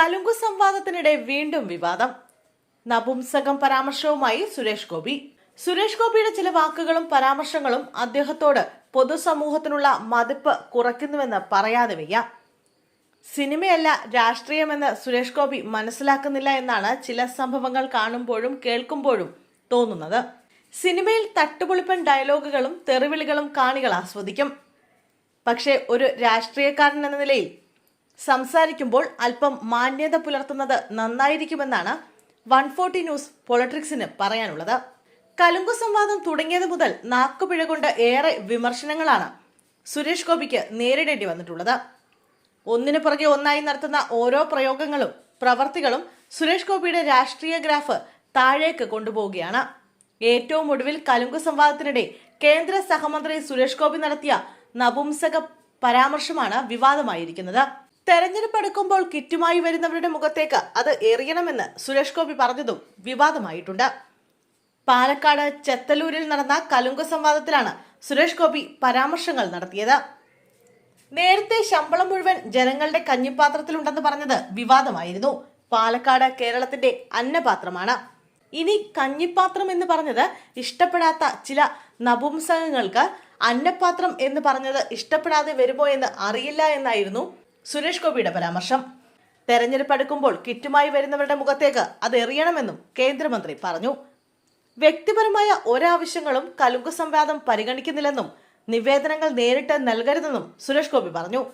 കലുങ്കു സംവാദത്തിനിടെ വീണ്ടും വിവാദം. നപുംസകം പരാമർശവുമായി സുരേഷ് ഗോപി. സുരേഷ് ഗോപിയുടെ ചില വാക്കുകളും പരാമർശങ്ങളും അദ്ദേഹത്തോട് പൊതുസമൂഹത്തിനുള്ള മതിപ്പ് കുറയ്ക്കുന്നുവെന്ന് പറയാതെ വയ്യ. സിനിമയല്ല രാഷ്ട്രീയമെന്ന് സുരേഷ് ഗോപി മനസ്സിലാക്കുന്നില്ല എന്നാണ് ചില സംഭവങ്ങൾ കാണുമ്പോഴും കേൾക്കുമ്പോഴും തോന്നുന്നത്. സിനിമയിൽ തട്ടുപൊളിപ്പൻ ഡയലോഗുകളും തെറിവിളികളും കാണികൾ ആസ്വദിക്കും. പക്ഷേ ഒരു രാഷ്ട്രീയക്കാരൻ എന്ന നിലയിൽ സംസാരിക്കുമ്പോൾ അല്പം മാന്യത പുലർത്തുന്നത് നന്നായിരിക്കുമെന്നാണ് വൺ ഫോർട്ടി ന്യൂസ് പൊളിട്രിക്സിന് പറയാനുള്ളത്. കലുങ്കു സംവാദം തുടങ്ങിയത് മുതൽ നാക്കുപിഴ കൊണ്ട് ഏറെ വിമർശനങ്ങളാണ് സുരേഷ് ഗോപിക്ക് നേരിടേണ്ടി വന്നിട്ടുള്ളത്. ഒന്നിനു പുറകെ ഒന്നായി നടത്തുന്ന ഓരോ പ്രയോഗങ്ങളും പ്രവർത്തികളും സുരേഷ് ഗോപിയുടെ രാഷ്ട്രീയ ഗ്രാഫ് താഴേക്ക് കൊണ്ടുപോവുകയാണ്. ഏറ്റവും ഒടുവിൽ കലുങ്കു സംവാദത്തിനിടെ കേന്ദ്ര സഹമന്ത്രി സുരേഷ് ഗോപി നടത്തിയ നപുംസക പരാമർശമാണ് വിവാദമായിരിക്കുന്നത്. തെരഞ്ഞെടുപ്പ് എടുക്കുമ്പോൾ കിറ്റുമായി വരുന്നവരുടെ മുഖത്തേക്ക് അത് എറിയണമെന്ന് സുരേഷ് ഗോപി പറഞ്ഞതും വിവാദമായിട്ടുണ്ട്. പാലക്കാട് ചെത്തലൂരിൽ നടന്ന കലുങ്ക സംവാദത്തിലാണ് സുരേഷ് ഗോപി പരാമർശങ്ങൾ നടത്തിയത്. നേരത്തെ ശമ്പളം മുഴുവൻ ജനങ്ങളുടെ കഞ്ഞിപ്പാത്രത്തിലുണ്ടെന്ന് പറഞ്ഞത് വിവാദമായിരുന്നു. പാലക്കാട് കേരളത്തിന്റെ അന്നപാത്രമാണ്. ഇനി കഞ്ഞിപ്പാത്രം എന്ന് പറഞ്ഞത് ഇഷ്ടപ്പെടാത്ത ചില നപുംസകങ്ങൾക്ക് അന്നപാത്രം എന്ന് പറഞ്ഞത് ഇഷ്ടപ്പെടാതെ വരുമോ എന്ന് അറിയില്ല എന്നായിരുന്നു സുരേഷ് ഗോപിയുടെ പരാമർശം. തെരഞ്ഞെടുപ്പ് അടുക്കുമ്പോൾ കിറ്റുമായി വരുന്നവരുടെ മുഖത്തേക്ക് അത് എറിയണമെന്നും കേന്ദ്രമന്ത്രി പറഞ്ഞു. വ്യക്തിപരമായ ഒരാവശ്യങ്ങളും കലുങ്ക് സംവാദം പരിഗണിക്കുന്നില്ലെന്നും നിവേദനങ്ങൾ നേരിട്ട് നൽകരുതെന്നും സുരേഷ് ഗോപി പറഞ്ഞു.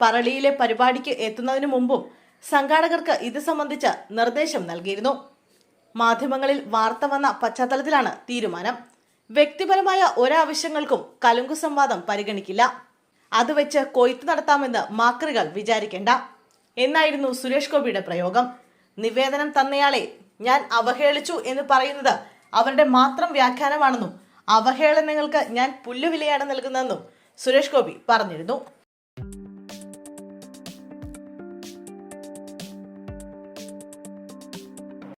പറളിയിലെ പരിപാടിക്ക് എത്തുന്നതിനു മുമ്പും സംഘാടകർക്ക് ഇത് സംബന്ധിച്ച് നിർദ്ദേശം നൽകിയിരുന്നു. മാധ്യമങ്ങളിൽ വാർത്ത വന്ന പശ്ചാത്തലത്തിലാണ് തീരുമാനം. വ്യക്തിപരമായ ഒരാവശ്യങ്ങൾക്കും കലുങ്കു സംവാദം പരിഗണിക്കില്ല. അത് വെച്ച് കൊയ്ത്ത് നടത്താമെന്ന് മാക്രികൾ വിചാരിക്കേണ്ട. എന്നായിരുന്നു സുരേഷ് ഗോപിയുടെ പ്രയോഗം. നിവേദനം തന്നയാളെ ഞാൻ അവഹേളിച്ചു എന്ന് പറയുന്നത് അവരുടെ മാത്രം വ്യാഖ്യാനമാണെന്നും അവഹേളനങ്ങൾക്ക് ഞാൻ പുല്ലുവിലയാണ് നൽകുന്നതെന്നും സുരേഷ് ഗോപി പറഞ്ഞിരുന്നു.